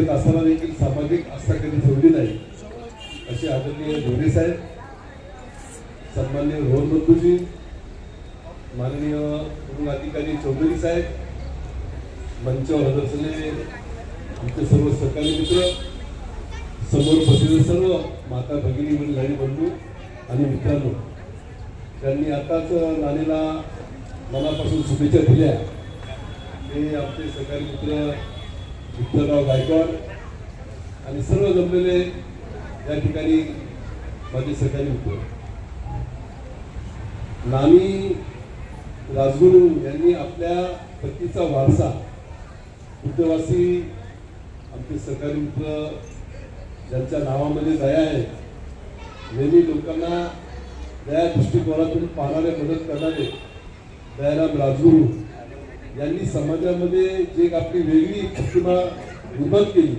करीत असताना देखील सामाजिक आस्था कधी ठेवली नाही? असे आदरणीय धोरे साहेब सन्मान्य रोहन बंधूजी माननीय पोलीस अधिकारी चौधरी साहेब मंचावर हजर असले आमचे सर्व सरकारी मित्र समोर बसलेले सर्व माता भगिनी वडील बंधू आणि मित्रांनो त्यांनी आताच नाणेला मनापासून शुभेच्छा दिल्या. हे आमचे सरकारी मित्र विठ्ठलराव गायकवाड आणि सर्व जमलेले या ठिकाणी माझे सहकारी होते. नामी राजगुरू यांनी आपल्या पतीचा वारसा बुद्धवासी आमचे सरकारी मित्र ज्यांच्या नावामध्ये दया आहे नेहमी लोकांना दया दृष्टिकोनातून पाहणारे मदत करणारे दयाराम राजगुरू यांनी समाजामध्ये जे आपली वेगळी प्रतिमा निर्माण केली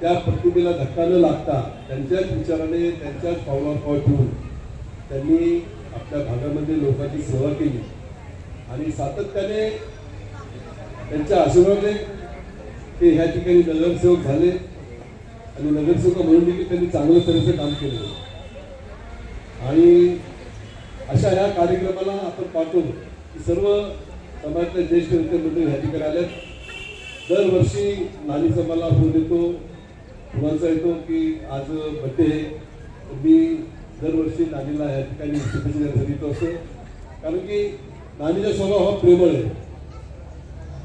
त्या प्रतिमेला धक्का न लागता त्यांच्याच विचाराने त्यांच्याच पावलावर पाव ठेवून त्यांनी आपल्या भागामध्ये लोकांची सेवा केली. आणि सातत्याने त्यांच्या आशीर्वादाने ते ह्या ठिकाणी नगरसेवक झाले. आणि नगरसेवक म्हणून देखील त्यांनी चांगल्या तऱ्हेचं काम केलं. आणि अशा ह्या कार्यक्रमाला आपण पाहतो की सर्व समाजातले ज्येष्ठ नेते मंडळी ह्या ठिकाणी आल्यात. दरवर्षी नानीचा मला फोन येतो कुणाचा येतो की आज बड्डे आहे. मी दरवर्षी नानीला ह्या ठिकाणी शुभेच्छा देण्यासाठी येतो असं. कारण की नानीचा स्वभाव हा प्रेमळ आहे.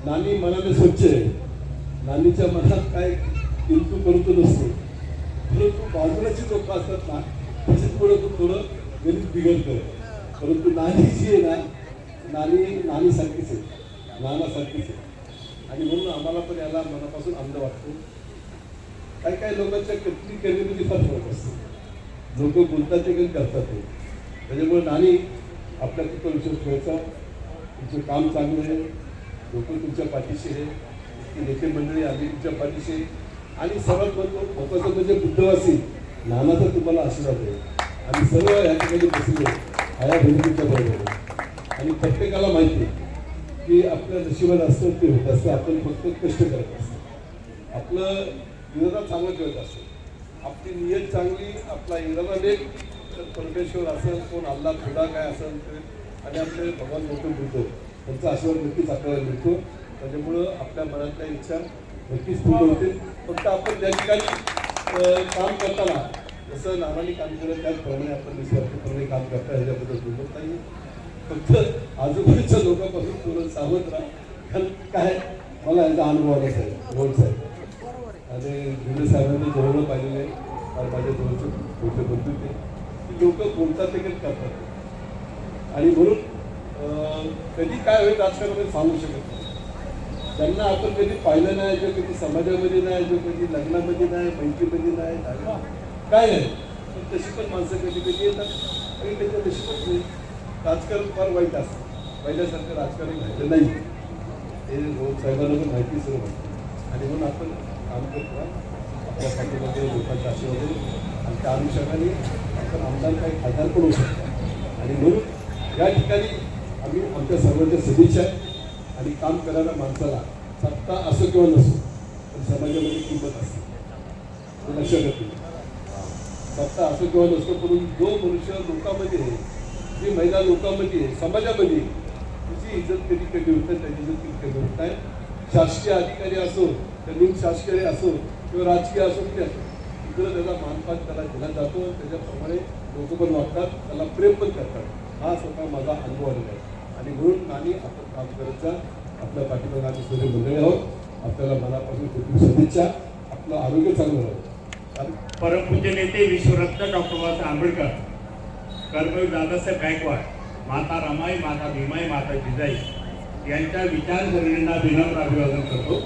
नानी मनाने स्वच्छ आहे. नानीच्या मनात काय किंतू परंतु नसतो. म्हणजे परंतु बाजूलाची लोक असतात ना त्याच्यामुळे तो थोडं गणित बिघडतं. परंतु नानी जी आहे ना नाणी नानीसारखीच आहे. नानासारखीच आहे. आणि म्हणून आम्हाला पण याला मनापासून आनंद वाटतो. काही काही लोकांच्या कटली करण्यामध्ये फार फरक असतो. लोक बोलतात ते काही करतात ते. त्याच्यामुळे नाणी आपल्या तिथं विश्वास ठेवायचा. तुमचं काम चांगलं आहे. लोक तुमच्या पाठीशी आहे. इतकी नेते मंडळी आली तुमच्या पाठीशी आहे. आणि सर्वात महत्व- महत्वाचं म्हणजे बुद्धवासी. नानाचा तुम्हाला आशीर्वाद आहे. आणि सर्व या ठिकाणी बसले आया भूमिकेच्या बरोबर. आणि प्रत्येकाला माहिती आहे की आपल्या नशिबात असतं ते होत असतं आपण फक्त कष्ट करत असतो. आपलं इंग्रजा चांगलं करत असतो. आपली नियत चांगली आपला इंग्रजा लेख तर परमेश्वर असेल कोण अल्ला खुदा काय असेल ते आणि आपले भगवान मोठं मिळतो त्यांचा आशीर्वाद नक्कीच आपल्याला मिळतो. त्याच्यामुळं आपल्या मनातल्या इच्छा नक्कीच पूर्ण होते फक्त आपण त्या ठिकाणी काम करताना जसं नानाने काम केलं त्याचप्रमाणे आपण निस्वार्थीपणे काम करता ह्याच्याबद्दल बोलत नाही फक्त आजूबाजूच्या लोकांपासून थोडं सावध राहा. कारण काय मला याचा अनुभव आला साहेब रोड साहेब. आणि जुने साहेबांनी जवळ पाहिलेलं आहे माझ्या जवळचे मोठे बंधू ते की लोक बोलतात ते काही करतात. आणि म्हणून कधी काय होईल राजकारणामध्ये सांगू शकत नाही. त्यांना आपण कधी पाहिलं नाही जो कधी समाजामध्ये नाही जो कधी लग्नामध्ये नाही मैत्रीमध्ये नाही काय नाही. पण तशी पण माणसं कधी कधी येतात. आणि तशी नशीबच नाही. राजकारण फार वाईट असतं पहिल्यासारखं राजकारण घडलं नाही. ते रोज साहेबांना पण माहिती सर्व आणि म्हणून आपण काम करतो. आपल्या पाठीमध्ये लोकांच्या आशीर्वाद आणि त्या अनुषंगाने आपण आमदार काही खासदार पण होऊ शकतो. आणि म्हणून या ठिकाणी आम्ही आमच्या सर्वांच्या सदिच्छा आहेत आणि काम करणाऱ्या माणसाला सत्ता असो किंवा नसो पण समाजामध्ये किंमत असते. लक्षात येते सत्ता असो किंवा नसतो परंतु जो मनुष्य लोकांमध्ये आहे जी महिला लोकांमध्ये समाजामध्ये तिची इज्जत कधी कमी होत त्याची इज्जत कधी कमी होत आहे शासकीय अधिकारी असो त्या निम शासकीय असो किंवा राजकीय असो की असो इकडं त्याचा मानपान त्याला दिला जातो. त्याच्याप्रमाणे लोक पण वागतात त्याला प्रेम पण करतात. हा स्वतः माझा अनुभव आलेला आहे. आणि म्हणून नानी आपण काम करत जा. आपल्या पाठीमागे आम्ही सगळे मंडळी आहोत. आपल्याला मनापासून खूप सदिच्छा आपलं आरोग्य चांगलं राहतं परमपूज्य नेते विश्वरत्न डॉक्टर बाबासाहेब आंबेडकर कर्मवीर दादासाहेब गायकवाड माता रमाई माता भीमाई माता जिजाई यांच्या विचारसरणींना विनम्र अभिवादन करतो.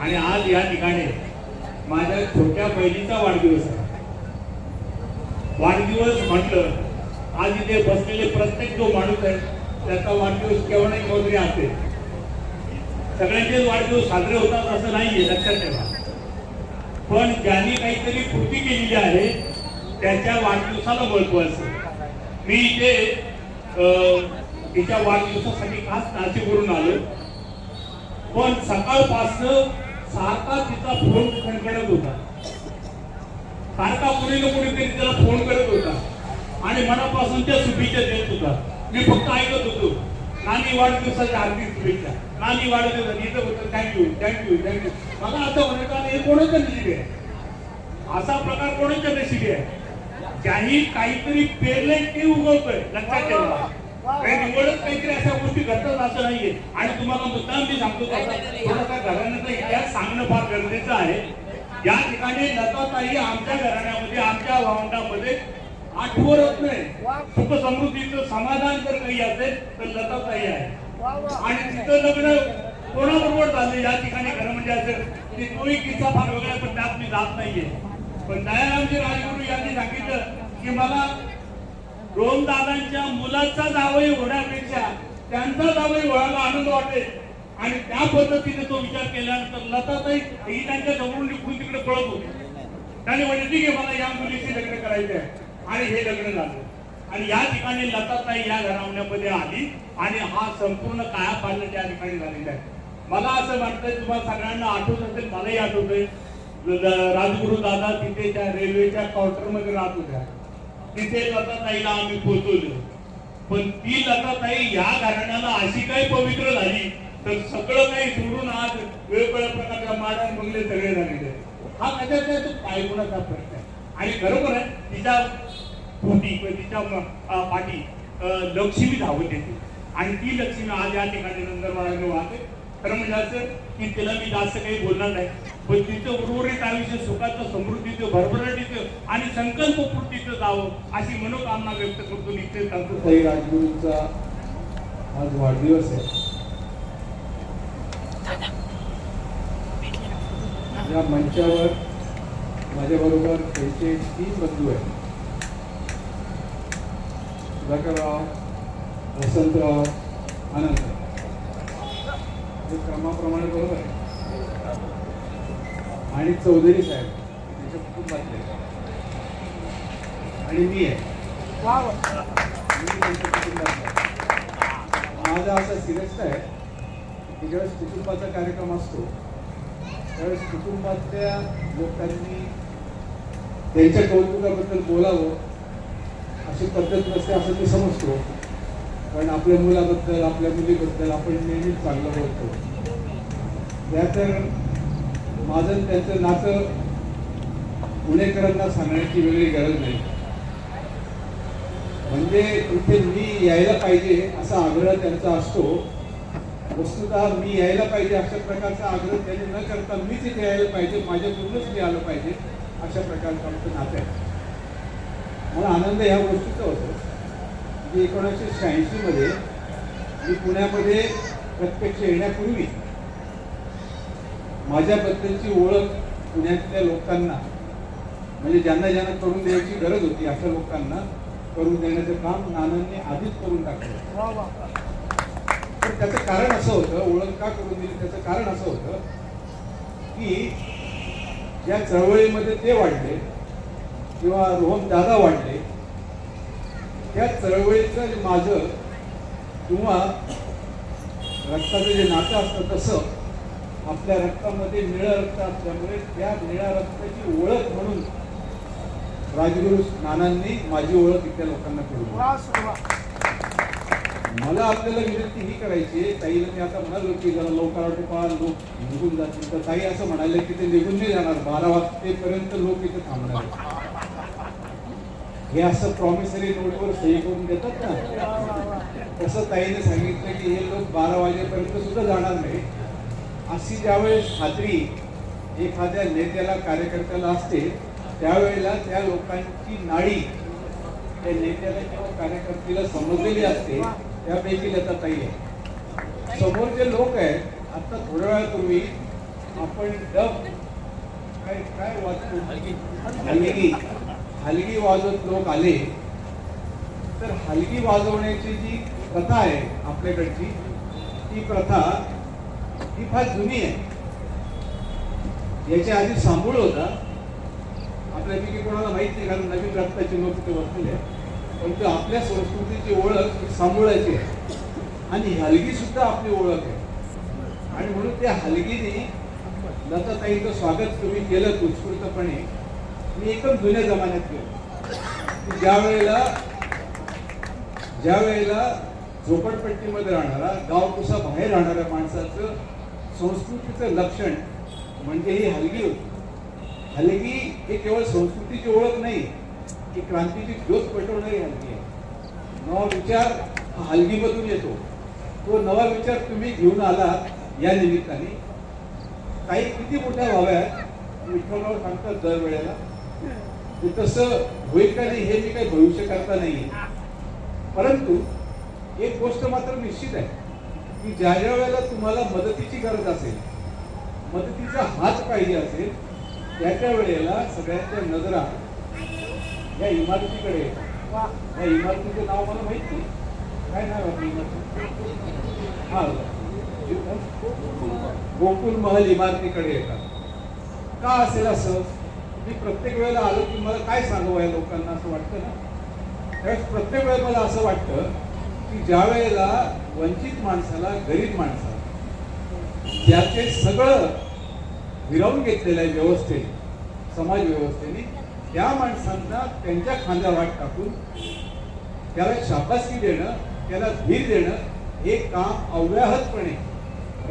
आणि आज या ठिकाणी माझ्या छोट्या बहिणीचा वाढदिवस आहे. वाढदिवस म्हटलं आज इथे बसलेले प्रत्येक जो माणूस आहे त्याचा वाढदिवस केव्हा नाही मोजरी असते. सगळ्यांचेच वाढदिवस साजरे होतात असं नाहीये लक्षात ठेवा. पण ज्यांनी काहीतरी कृती केलेली आहे त्याच्या वाढदिवसाला महत्त्व असेल मी इथे अं, तिच्या वाढदिवसासाठी खास नाशिकवरून आलो. पण सकाळपासनं सारखा तिचा फोन खणखणत होता. सारखा कुणी ना कुणीतरी त्याला फोन करत होता. आणि मनापासून त्या शुभेच्छा देत होता. मी फक्त ऐकत होतो. नानी वाढदिवसाच्या हार्दिक शुभेच्छा. नानी वाढदिवसाची इथं होतं. थँक्यू थँक्यू थँक्यू मला आता म्हणायचं हे कोणाच्या नशिबी आहे? असा प्रकार कोणाच्या नशिबी आहे? ज्याही काहीतरी पेरलंय ते उगवतोय लक्षात ठेवा. काही निवडच काहीतरी अशा गोष्टी घडतात असं नाहीये. आणि तुम्हाला मुद्दाम मी सांगतो थोडासा घराण्याचा इतिहास सांगणं फार गरजेचं आहे. या ठिकाणी लताताई आमच्या घराण्यामध्ये आमच्या भावंडामध्ये आठवं रत्न आहे. सुख समृद्धीचं समाधान जर काही असेल तर लताताई आहे. आणि तिचं लग्न कोणाबरोबर झालं या ठिकाणी? खरं म्हणजे असेल की तोही किस्सा फार वेगळा पण त्यात मी जात नाहीये. पण दयारामजी राजगुरू यांनी सांगितलं की मला रोमदादांच्या मुलाचा जावई होण्यापेक्षा त्यांचा जावई व्हायला आनंद वाटेल. आणि त्या पद्धतीने तो विचार केल्यानंतर लताताई ही त्यांच्या समोरून निघून तिकडे पळत होती. त्याने म्हणजे ठीक आहे मला या मुलीशी लग्न करायचे आहे आणि हे लग्न झालं. आणि या ठिकाणी लताताई या घराण्यामध्ये आली आणि हा संपूर्ण काया पालन त्या ठिकाणी झालेला आहे. मला असं वाटतंय तुम्हाला सगळ्यांना आठवत असेल मलाही आठवतंय. राजगुरू दादा तिथे त्या रेल्वेच्या काउंटरमध्ये राहत होत्या. तिथे लताताईला आम्ही पोहोचवलं. पण ती लताताई या घराण्याला अशी काही पवित्र झाली तर सगळं काही सोडून आज वेगवेगळ्या प्रकारच्या माडन बंगले सगळे झालेले आहेत. हा त्याच्यात तो पायगुणाचा प्रश्न आहे. आणि बरोबर आहे तिच्या पोटी किंवा तिच्या पाठी लक्ष्मी धावत येते आणि ती लक्ष्मी आज या ठिकाणी नंदरबाराने वाहते. खरं म्हणजे असं की तिला मी जास्त काही बोलणार नाही. पण तिचं उर्वरित आयुष्य सुखाचं समृद्धीचं भरभराटीचं आणि संकल्पपूर्तीचं जावं अशी मनोकामना व्यक्त करतो निश्चित सांगतो. साई राजगुरूंचा आज वाढदिवस आहे. या मंचावर माझ्याबरोबर त्यांचे तीन बंधू आहेत. सुधाकरराव वसंतराव आनंद. हे क्रमाप्रमाणे बरोबर आहे. आणि चौधरी साहेब त्यांच्या कुटुंबातले. आणि मी आहे. माझा असा सिरियस आहे की ज्यावेळेस कुटुंबाचा कार्यक्रम असतो त्यावेळेस कुटुंबातल्या लोकांनी त्यांच्या कौतुकाबद्दल बोलावं अशी पद्धत नसते असं मी समजतो. पण आपल्या मुलाबद्दल आपल्या मुलीबद्दल आपण नेहमीच चांगलं बोलतो. त्या तर माझं त्यांचं नातं पुणेकरांना सांगण्याची वेगळी गरज नाही. म्हणजे इथे मी यायला पाहिजे असा आग्रह त्यांचा असतो. वस्तुतः मी यायला पाहिजे अशा प्रकारचा आग्रह त्यांनी न करता मीच इथे यायला पाहिजे माझ्याकडूनच मी आलं पाहिजे अशा प्रकारचं आमचं नातं आहे. मला आनंद ह्या गोष्टीचा होतो. की एकोणीसशे शहाऐंशीमध्ये मी पुण्यामध्ये प्रत्यक्ष येण्यापूर्वी माझ्याबद्दलची ओळख पुण्यातल्या लोकांना म्हणजे ज्यांना ज्यांना करून द्यायची गरज होती अशा लोकांना करून देण्याचं काम नानांनी आधीच करून टाकलं. पण त्याचं कारण असं होतं ओळख का करून दिली? त्याचं कारण असं होतं की ज्या चळवळीमध्ये ते वाढले किंवा रोहन दादा वाढले त्या चळवळीचं माझं किंवा रक्ताचं जे नातं असतं तसं आपल्या रक्तामध्ये निळं रक्त असल्यामुळे त्या निळ्या रक्ताची ओळख म्हणून राजगुरू नानांनी माझी ओळख इथल्या लोकांना करून. मला आपल्याला विनंती ही करायची आहे, ताईला मी आता म्हणालो की जरा लवकर आटोपा लोक निघून जातील तर ताई असं म्हणाले की ते निघून नाही जाणार बारा वाजतेपर्यंत लोक इथे थांबणार. हे असं प्रॉमिसरी नोटवर सही करून देतात ना. तसं ताईने सांगितलं की हे लोक बारा वाजेपर्यंत सुद्धा जाणार नाही अशी ज्यावेळेस खात्री एखाद्या नेत्याला कार्यकर्त्याला असते त्यावेळेला त्या लोकांची नाडी त्या नेत्याला किंवा कार्यकर्त्याला समजलेली असते त्यापैकी लताताई आहे. समोर जे लोक आहेत आता थोड्या वेळापूर्वी आपण डब काय काय वाचतो? हलगी वाजवत लोक आले तर हलगी वाजवण्याची जी प्रथा आहे आपल्याकडची ती प्रथा ही फार जुनी आहे. याच्या आधी सांभूळ होता. आपल्यापैकी कोणाला माहीत नाही कारण नवीन रक्ताची लोक तिथे बसलेले आहेत. पण ते आपल्या संस्कृतीची ओळख ही सांभोळाची आहे. आणि हलगी सुद्धा आपली ओळख आहे. आणि म्हणून त्या हलगीने लताताईंचं स्वागत तुम्ही केलं उत्स्फूर्तपणे. मी एकदम जुन्या जमान्यात गेलो. ज्या वेळेला ज्या वेळेला झोपडपट्टीमध्ये राहणारा गावकुसा बाहेर राहणाऱ्या माणसाचं संस्कृतीचं लक्षण म्हणजे ही हलगी होती. हलगी हे केवळ संस्कृतीची ओळख नाही की क्रांतीची ज्योत पेटवणारी हलगी आहे. नवा विचार हा हलगीमधून येतो. तो नवा विचार तुम्ही घेऊन आलात या निमित्ताने. काही किती मोठ्या व्हाव्या विठ्ठलराव सांगतात दरवेळेला. ते तसं होईल का नाही हे मी काही भविष्य करता नाही. परंतु एक गोष्ट मात्र निश्चित आहे की ज्या ज्या वेळेला तुम्हाला मदतीची गरज असेल मदतीचा हात पाहिजे असेल त्या त्या वेळेला सगळ्यांच्या नजरा या इमारतीकडे येतात. या इमारतीचं नाव मला माहीत नाही. काय नाव आपली इमारती हा गोकुल महल इमारतीकडे येतात. का असेल असं? मी प्रत्येक वेळेला आलो की मला काय सांगावं या लोकांना असं वाटतं ना? त्यावेळेस प्रत्येक वेळेला मला असं वाटतं की ज्या वेळेला वंचित माणसाला गरीब माणसाला ज्याचे सगळं हिरावून घेतलेलं आहे व्यवस्थेने समाज व्यवस्थेने त्या माणसांना त्यांच्या खांद्यावर हात टाकून त्याला शाबासकी देणं त्याला धीर देणं हे काम अव्याहतपणे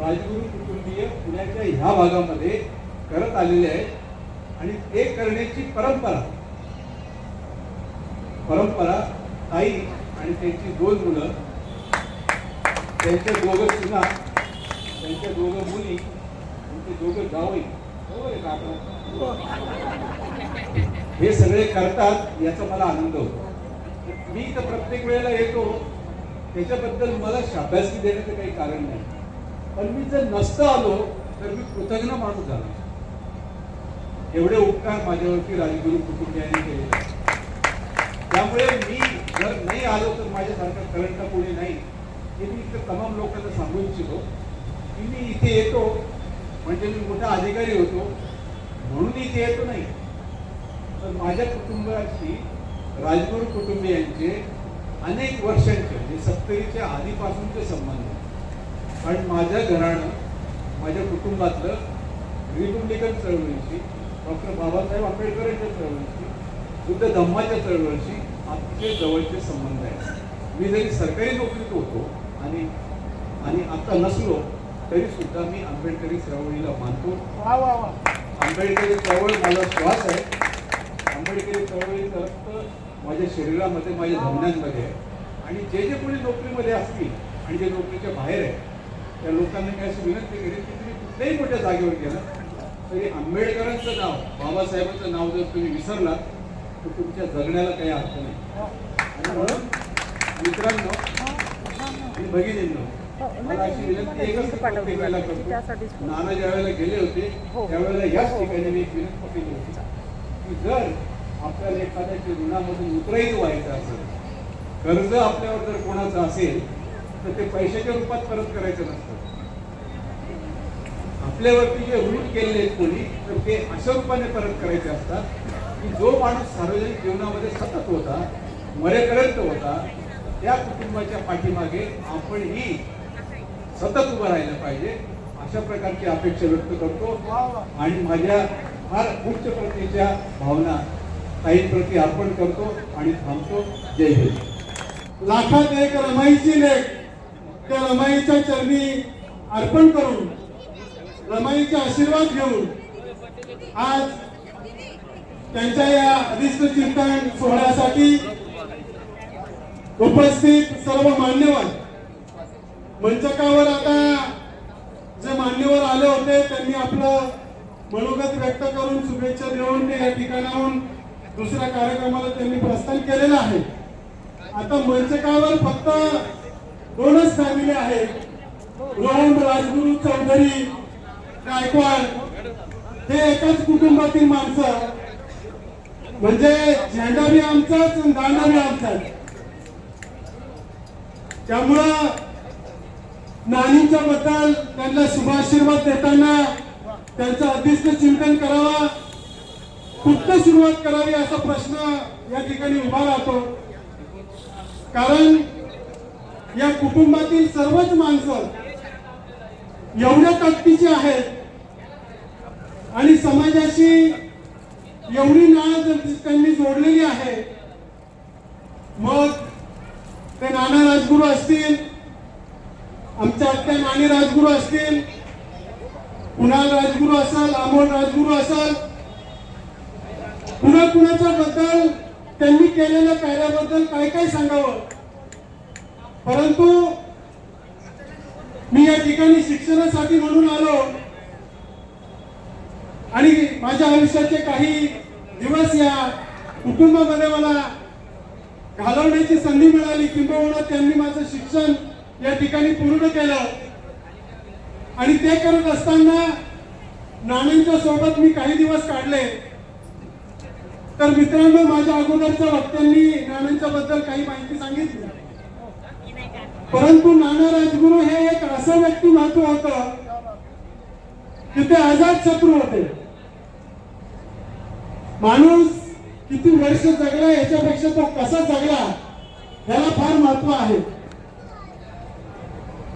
राजगुरू कुटुंबीय पुण्याच्या ह्या भागामध्ये करत आलेले आहेत. आणि ते करण्याची परंपरा. परंपरा आई आणि त्यांची दोन मुलं. त्यांचे दोघं सुना त्यांच्या दोघं मुली त्यांचे दोघं जावई. हे सगळे करतात याचा मला आनंद होतो. मी तर प्रत्येक वेळेला येतो. त्याच्याबद्दल मला शाबासकी देण्याचं काही कारण नाही. पण मी जर नसतं आलो तर मी कृतज्ञ माणूस झालो. एवढे उपकार माझ्यावरती राजगुरू कुटुंबियांनी केले. त्यामुळे मी जर नाही आलो तर माझ्यासारखा करंट कोणी नाही हे मी इथं तमाम लोकांना सांगू इच्छितो. की मी इथे येतो म्हणजे मी मोठा अधिकारी होतो म्हणून इथे येतो नाही. तर माझ्या कुटुंबाशी राजगुरू कुटुंबियांचे अनेक वर्षांचे म्हणजे सत्तरीच्या आधीपासूनचे संबंध. कारण माझ्या घराणं माझ्या कुटुंबातलं रिपब्लिकन चळवळीशी डॉक्टर बाबासाहेब आंबेडकरांच्या चळवळीशी बुद्ध धम्माच्या चळवळीशी अतिशय जवळचे संबंध आहेत. मी जरी सरकारी नोकरीत होतो आणि आणि आता नसलो तरी सुद्धा मी आंबेडकरी चळवळीला मानतो. आंबेडकरी चळवळ माझा श्वास आहे. आंबेडकरी चळवळीचं रक्त माझ्या शरीरामध्ये माझ्या धमन्यांमध्ये आहे. आणि जे जे कोणी नोकरीमध्ये असतील आणि जे नोकरीच्या बाहेर आहे त्या लोकांनी मी अशी विनंती केली की तुम्ही कुठल्याही मोठ्या जागेवर गेला तरी आंबेडकरांचं नाव बाबासाहेबांचं नाव जर तुम्ही विसरलात तर तुमच्या जगण्याला काही अर्थ नाही. आणि म्हणून मित्रांनो आणि भगिनींनो मला अशी विनंती एकच प्रत्येकाला करतो नाना ज्या वेळेला गेले होते त्यावेळेला याच ठिकाणी मी एक विनंती केली होती की जर आपल्याला एखाद्याच्या ऋणामधून उतरायचं व्हायचं असेल कर्ज आपल्यावर जर कोणाचं असेल तर ते पैशाच्या रूपात परत करायचं नसतं. आपल्यावरती जे रूट केलेले आहेत कोणी तर ते अशा रूपाने परत करायचे असतात की जो माणूस सार्वजनिक जीवनामध्ये सतत होता मरेपर्यंत होता त्या कुटुंबाच्या पाठीमागे आपणही सतत उभं राहिलं पाहिजे अशा प्रकारची अपेक्षा व्यक्त करतो. आणि माझ्या फार उच्च प्रतीच्या भावना ताईंप्रती अर्पण करतो आणि थांबतो. जय हिंद. लाखात एक रमाईची लेख त्या रमाईच्या चरणी अर्पण करून रमाईचे आशीर्वाद घेऊन आज त्यांच्या या अधिष्ठ चिंतन सोहळ्यासाठी उपस्थित सर्व मान्यवर. मंचकावर आता जे मान्यवर आले होते त्यांनी आपलं मनोगत व्यक्त करून शुभेच्छा देऊन ते या ठिकाणाहून दुसऱ्या कार्यक्रमाला त्यांनी प्रस्थान केलेलं आहे. आता मंचकावर फक्त दोनच फॅमिली आहेत. रोहन राजगुरू चौधरी गायकवाड हे एकाच कुटुंबातील माणसं. म्हणजे झेंडा बी आमचाच दांडा बी आमचाच. त्यामुळं नानींच्या बद्दल त्यांना शुभाशीर्वाद देताना त्यांचं अधिष्ठ चिंतन करावा. कुठं सुरुवात करावी असा प्रश्न या ठिकाणी उभा राहतो. कारण या कुटुंबातील सर्वच माणसं एवढ्या ताकदीची आहेत आणि समाजाशी एवढी नाळ त्यांनी जोडलेली आहे. मग ते नाना राजगुरू असतील आमच्या आत्या नानी राजगुरू असतील कुणाल राजगुरू असाल आमोल राजगुरू असाल कुणा कुणाच्या बद्दल त्यांनी केलेल्या कार्याबद्दल काय काय सांगावं? परंतु मी या ठिकाणी शिक्षणासाठी म्हणून आलो. आणि माझ्या आयुष्याचे काही दिवस या कुटुंबामध्ये मला घालवण्याची संधी मिळाली. किंबहुना त्यांनी माझं शिक्षण या ठिकाणी पूर्ण केलं. आणि ते करत असताना नाण्यांच्या सोबत मी काही दिवस काढले. तर मित्रांनो माझ्या अगोदरच्या वक्त्यांनी नाण्यांच्या बद्दल काही माहिती सांगितली. परंतु नाना राजगुरू हे एक असं व्यक्तिमत्व होत की ते आझाद शत्रू होते. माणूस किती वर्ष जगला याच्यापेक्षा तो कसा जगला याला फार महत्त्व आहे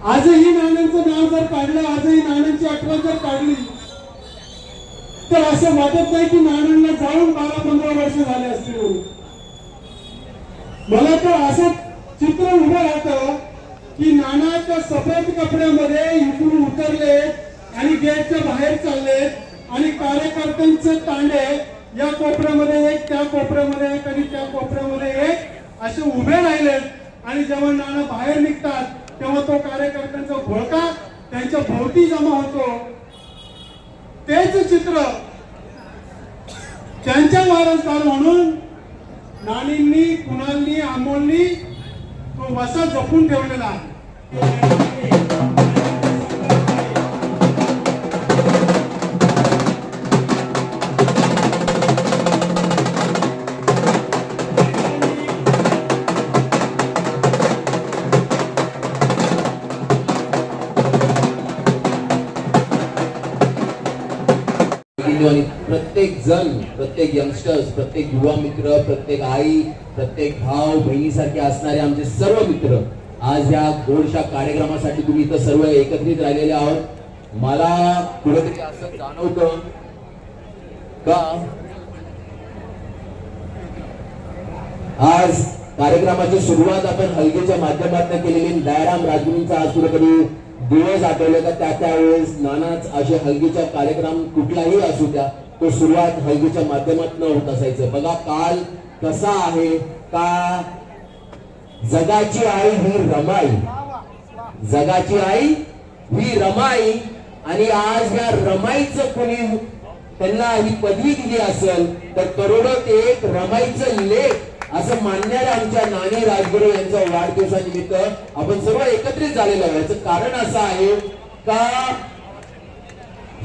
आजही नाण्यांचं नाव जर काढलं आजही नाण्यांची आठवण जर काढली तर असं वाटत नाही की नाण्यांना जाऊन बारा पंधरा वर्ष झाले असतील म्हणून. मला तर असं चित्र उभं राहतं की नानाच्या सफेद कपड्यामध्ये इकडून उतरले आणि गेटच्या बाहेर चालले आणि कार्यकर्त्यांचे तांडे या कोपऱ्यामध्ये एक त्या कोपऱ्यामध्ये एक आणि त्या कोपऱ्यामध्ये एक असे उभे राहिलेत आणि जेव्हा नाना बाहेर निघतात तेव्हा तो कार्यकर्त्यांचा घोळका त्यांच्या भोवती जमा होतो. तेच चित्र त्यांच्या वारसदार म्हणून नानींनी कुणालनी आमोलनी तो वसा जपून ठेवलेला आहे. प्रत्येक जण प्रत्येक यंगस्टर्स प्रत्येक युवा मित्र प्रत्येक आई प्रत्येक भाव बहिणीसारखे असणारे आमचे सर्व मित्र आज या गोडशा कार्यक्रमासाठी तुम्ही इथं सर्व एकत्रित राहिलेले आहोत. मला कुठेतरी असं जाणवतं का आज कार्यक्रमाची सुरुवात आपण हलगीच्या माध्यमातून केलेली दयाराम राजगुरूंचा आज कुठेतरी दिवस आठवले का त्या त्यावेळेस नानाच असे हलगीचा कार्यक्रम कुठलाही असू द्या तो सुरुवात हळदीच्या माध्यमातून होत असायचं. बघा काल कसा आहे? का? जगाची आई ही रमाई. जगाची आई ही रमाई. आणि आज या रमाईचं कुणी त्यांना ही पदवी दिली असेल तर करोडोत एक रमाईचं लेख असं मानणाऱ्या आमच्या नानी राजगुरू यांच्या वाढदिवसानिमित्त आपण सर्व एकत्रित झालेलो आहे याचं कारण असं आहे का?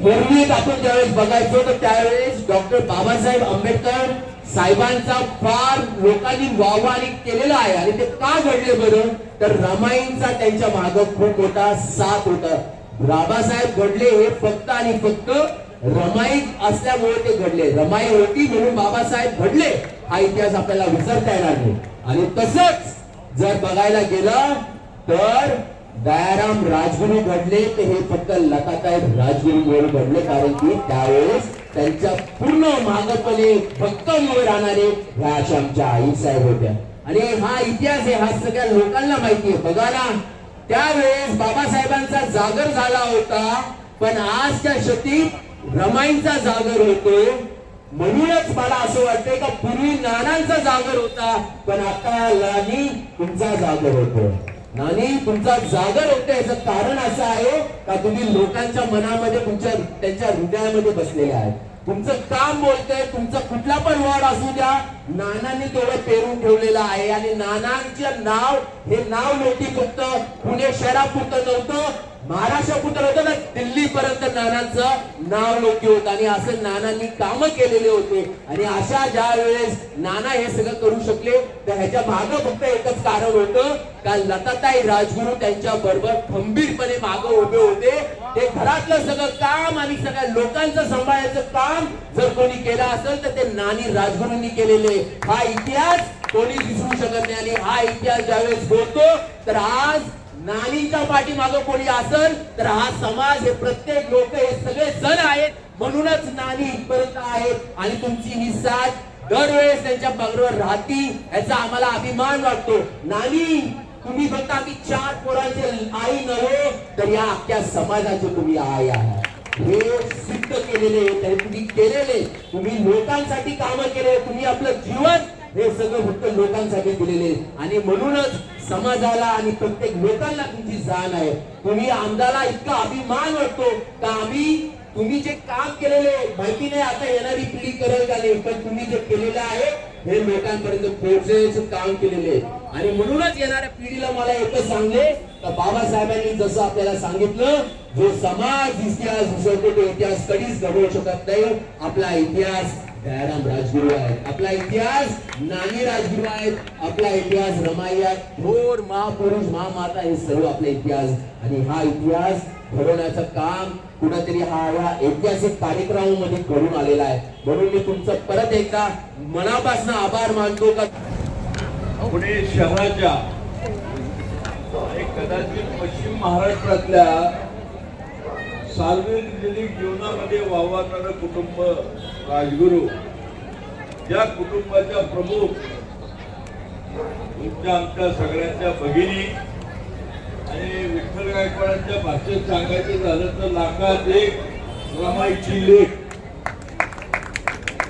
पूर्वी आपण ज्यावेळेस बघायचो तर त्यावेळेस डॉक्टर बाबासाहेब आंबेडकर साहेबांचा फार लोकांनी वाहवारी केलेला आहे. आणि ते का घडले बरं? तर रमाईंचा त्यांच्या माग खूप मोठा साथ होता. बाबासाहेब घडले हे फक्त आणि फक्त रमाई असल्यामुळे ते घडले. रमाई होती म्हणून बाबासाहेब घडले. हा इतिहास आपल्याला विसरता येणार नाही. आणि तसंच जर बघायला गेलं तर दयाराम राजगुरू घडले ते हे फक्त लताताई राजगुरूमुळे घडले कारण की त्यावेळेस त्यांच्या पूर्ण मागपणे भक्त उभे राहणारे ह्या अशा आमच्या आई साहेब होत्या. आणि हा इतिहास आहे हा सगळ्या लोकांना माहिती आहे. बघा ना त्यावेळेस बाबासाहेबांचा जागर झाला होता पण आजच्या शतीत रमाईंचा जागर होतो म्हणूनच मला असं वाटतंय का पूर्वी नानांचा जागर होता पण आता लानी तुमचा जागर होतो नानी तुमचा जागर होतो याचं कारण असं आहे का तुम्ही लोकांच्या मनामध्ये तुमच्या त्यांच्या हृदयामध्ये बसलेले आहेत? तुमचं काम बोलतंय तुमचं कुठला पण वर्ड असू द्या नानांनी तेवढं पेरून ठेवलेलं आहे आणि नानांचं नाव हे नाव नव्हती फक्त पुणे शहरापुरतं नव्हतं. महाराष्ट्रापुरतं होतं ना दिल्ली पर्यंत नानांचं नाव नोकी होतं. आणि असं नानांनी कामं केलेले होते. आणि अशा ज्या वेळेस नाना हे सगळं करू शकले तर ह्याच्या मागं फक्त एकच कारण होतं का लताताई राजगुरू त्यांच्या बरोबर खंबीरपणे मागं उभे होते. ते घरातलं सगळं काम आणि सगळ्या लोकांचं सांभाळायचं काम जर कोणी केलं असेल तर ते नानी राजगुरूंनी केलेले. हा इतिहास कोणी विसरू शकत नाही. आणि हा इतिहास ज्यावेळेस बोलतो तर आज नानींच्या पाठीमागं कोणी असल तर हा समाज हे प्रत्येक लोक हे सगळे जण आहेत. म्हणूनच नानी इथपर्यंत आहेत. आणि तुमची ही साथ दरवेळेस त्यांच्या बरोबर राहती याचा आम्हाला अभिमान वाटतो. नानी तुम्ही फक्त आम्ही चार पोरांचे आई नव्हे तर या अख्ख्या समाजाचे तुम्ही आई आहात. हे सिद्ध केलेले तुम्ही केलेले. तुम्ही लोकांसाठी कामं केले तुम्ही आपलं जीवन हे सगळं फक्त लोकांसाठी दिलेले. आणि म्हणूनच समाजाला आणि प्रत्येक लोकांना तुमची जाण आहे. तुम्ही आमदाला इतका अभिमान वाटतो का आम्ही तुम्ही जे काम केलेले माहिती नाही आता येणारी पिढी करेल का नाही पण तुम्ही जे केलेलं आहे हे लोकांपर्यंत पोहोचण्याचं काम केलेले आणि म्हणूनच येणाऱ्या पिढीला मला एकच सांगले तर बाबासाहेबांनी जसं आपल्याला सांगितलं जो समाज इतिहास विसरतो तो इतिहास कधीच घडवू शकत नाही आपला इतिहास दयाराम राजगुरू आहेत. आपला इतिहास नानी राजगुरू आहेत. आपला इतिहास रमाई आहेत थोर महापुरुष महामाता हे सर्व आपला इतिहास. आणि हा इतिहास घडवण्याचं काम कुणातरी हा या ऐतिहासिक कार्यक्रमामध्ये घडून आलेला आहे. म्हणून मी तुमचं परत एकदा मनापासून आभार मानतो का? पुणे शहराच्या कदाचित पश्चिम महाराष्ट्रातल्या सार्वजनिक जीवनामध्ये वावरणारं कुटुंब राजगुरू ज्या कुटुंबाच्या प्रमुख तुमच्या आमच्या सगळ्यांच्या भगिनी आणि विठ्ठल गायकवाडांच्या भाषेत सांगायचं झालं तर लाखात एक रमाईची लेख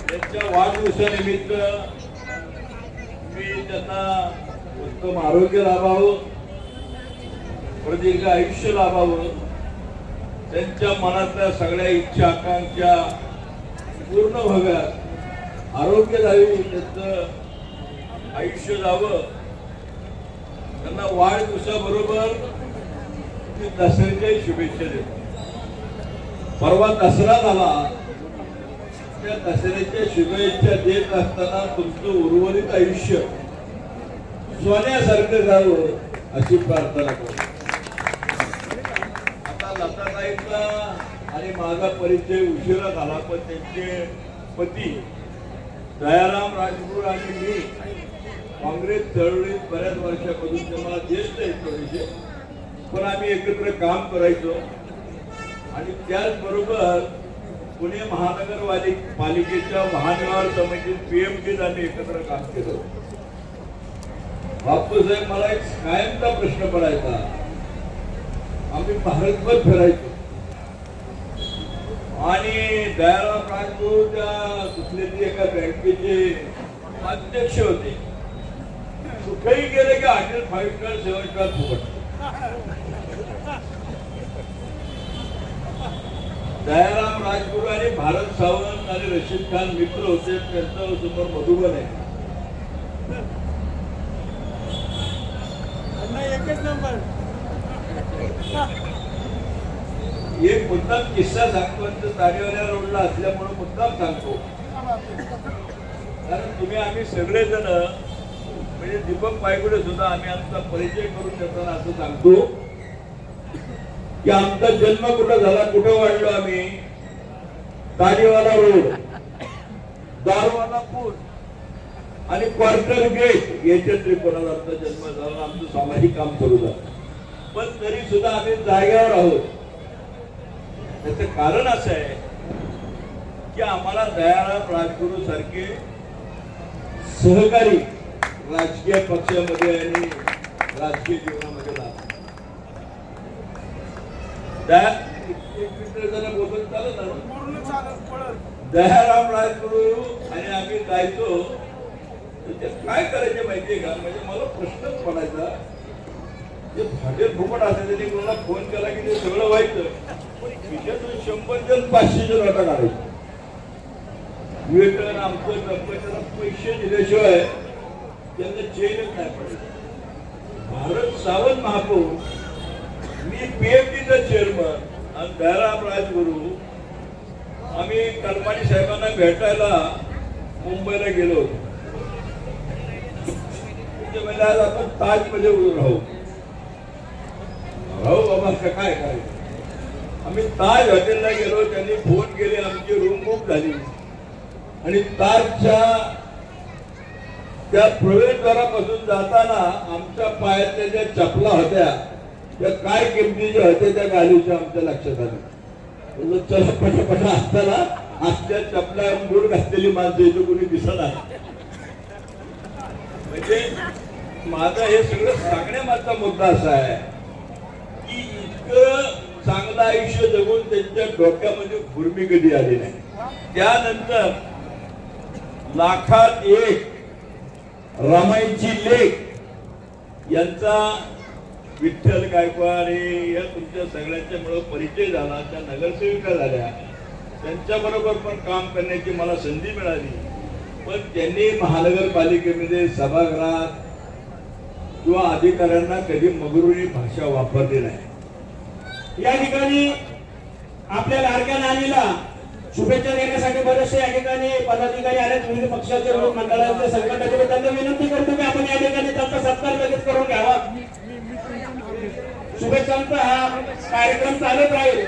त्यांच्या वाढदिवसानिमित्त मी त्यांना उत्तम आरोग्य लाभावं प्रदीर्घ आयुष्य लाभावं. त्यांच्या मनातल्या सगळ्या इच्छा आकांक्षा पूर्ण व्हाव्यात आरोग्यदायी त्यांचं आयुष्य जावं. त्यांना वाढदिवसाबरोबर मी दसऱ्याच्याही शुभेच्छा देतो. परवा दसरा झाला. त्या दसऱ्याच्या शुभेच्छा देत असताना तुमचं उर्वरित आयुष्य सोन्यासारखं जावं अशी प्रार्थना करतो. आणि माझा परिचय उशिरा झाला पण त्यांचे पती दयाराम राजगुरू आणि मी काँग्रेस चळवळीत बऱ्याच वर्षापासून ते मला ज्येष्ठ आहेत. थोडेसे पण आम्ही एकत्र काम करायचो. आणि त्याचबरोबर पुणे महानगरपालिक पालिकेच्या महानगर समितीत पीएमडीत आम्ही एकत्र काम केलं. बापूसाहेब मला एक कायमचा प्रश्न पडायचा. आम्ही भारतभर फिरायचो. आणि दयाराम राजगुरू त्या कुठल्यातरी एका बँकेचे अध्यक्ष होते. कुठेही गेले की hotel five star seven star फुकट. दयाराम राजगुरू आणि भारत सावंत आणि रशीद खान मित्र होते त्यांचं समोर मधुबन आहे. एकच नंबर. एक मुद्दाम किस्सा सांगतो आणि तारेवाल्या रोडला असल्यामुळे मुद्दाम सांगतो. कारण तुम्ही आम्ही सगळेजण म्हणजे दीपक पायगुडे सुद्धा आम्ही आमचा परिचय करून देताना असं सांगतो की आमचा जन्म कुठं झाला कुठं वाढलो आम्ही? तारेवाला रोड दारवाला पूल आणि क्वार्टर गेट याच्या त्रिकोणात आमचा जन्म झाला आमचं सामाजिक काम सुरू झालं पण तरी सुद्धा आम्ही जाग्यावर आहोत. त्याचं कारण असं आहे की आम्हाला दयाराम राजगुरू सारखे सहकारी राजकीय पक्षामध्ये आणि राजकीय जीवनामध्ये लागतात दया चालत दयाराम राजगुरू आणि आम्ही जायचो. तर काय करायचे माहितीये का? म्हणजे मला प्रश्नच पडायचा. जे फाटेल फुकट असायचं ते कोणाला फोन केला की ते सगळं व्हायचं. पण खिशातून शंभर जण पाचशे जण नोटा काढायचे वेतन आमचं कर्मचाऱ्याला पैसे दिल्याशिवाय त्यांना चेनच नाही पडत. भारत सावंत महापौर मी पीएमडीचा चेअरमन आणि दयाराम राजगुरू आम्ही कलमाणी साहेबांना भेटायला मुंबईला गेलो होतो. म्हणजे आज आपण ताजमध्ये उभं राहू. राहू बाबा काय काय? आम्ही ताज हॉटेलला गेलो त्यांनी फोन केले आमची रूम बुक झाली. आणि ताजच्या त्या प्रवेशद्वारापासून जाताना आमच्या पायातल्या ज्या चपला होत्या त्या काय किमतीच्या होत्या त्या घालीच्या आमच्या लक्षात आलं म्हणलं, चला पटापटा असताना आजच्या चपला मूड घातलेली माणसं इथं कोणी दिसणार म्हणजे माझा हे सगळं सांगण्यामागचा मुद्दा असा आहे. की इतकं चांगलं आयुष्य जगून त्यांच्या डोक्यामध्ये भूर्मी कधी आली नाही. त्यानंतर लाखात एक रमाईची लेख यांचा विठ्ठल गायकवाड हे या तुमच्या सगळ्यांच्या मुळे परिचय झाला. त्या नगरसेविका झाल्या. त्यांच्याबरोबर पण काम करण्याची मला संधी मिळाली. पण त्यांनी महानगरपालिकेमध्ये सभागृहात किंवा अधिकाऱ्यांना कधी मगरुरी भाषा वापरली नाही. या ठिकाणी आपल्या लाडक्या नानीला शुभेच्छा देण्यासाठी बरेचसे या ठिकाणी पदाधिकारी आले विविध पक्षाचे लोक मंडळाचे संघटनाचे. त्यांना विनंती करतो की आपण या ठिकाणी त्यांचा सत्कार लगेच करून घ्यावा. शुभेच्छांचा हा कार्यक्रम चालत राहील.